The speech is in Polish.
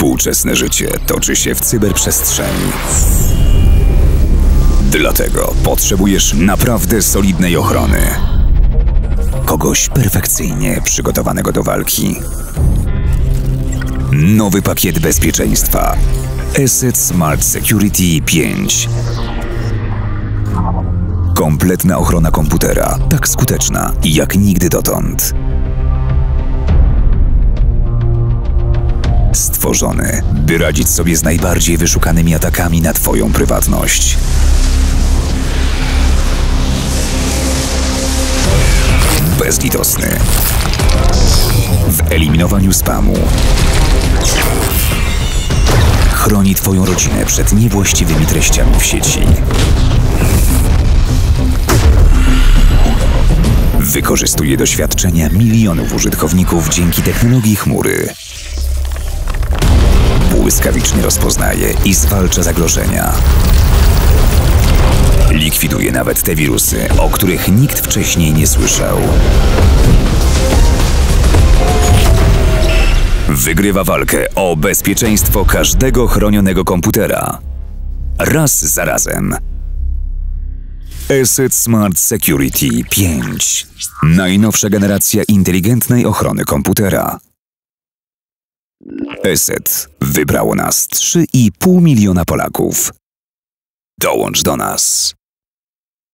Współczesne życie toczy się w cyberprzestrzeni. Dlatego potrzebujesz naprawdę solidnej ochrony. Kogoś perfekcyjnie przygotowanego do walki. Nowy pakiet bezpieczeństwa. Asset Smart Security 5. Kompletna ochrona komputera, tak skuteczna jak nigdy dotąd. Stworzony, by radzić sobie z najbardziej wyszukanymi atakami na Twoją prywatność. Bezlitosny. W eliminowaniu spamu. Chroni Twoją rodzinę przed niewłaściwymi treściami w sieci. Wykorzystuje doświadczenia milionów użytkowników dzięki technologii chmury. Błyskawicznie rozpoznaje i zwalcza zagrożenia. Likwiduje nawet te wirusy, o których nikt wcześniej nie słyszał. Wygrywa walkę o bezpieczeństwo każdego chronionego komputera. Raz za razem. Asset Smart Security 5. Najnowsza generacja inteligentnej ochrony komputera. Asset wybrało nas 3,5 miliona Polaków. Dołącz do nas.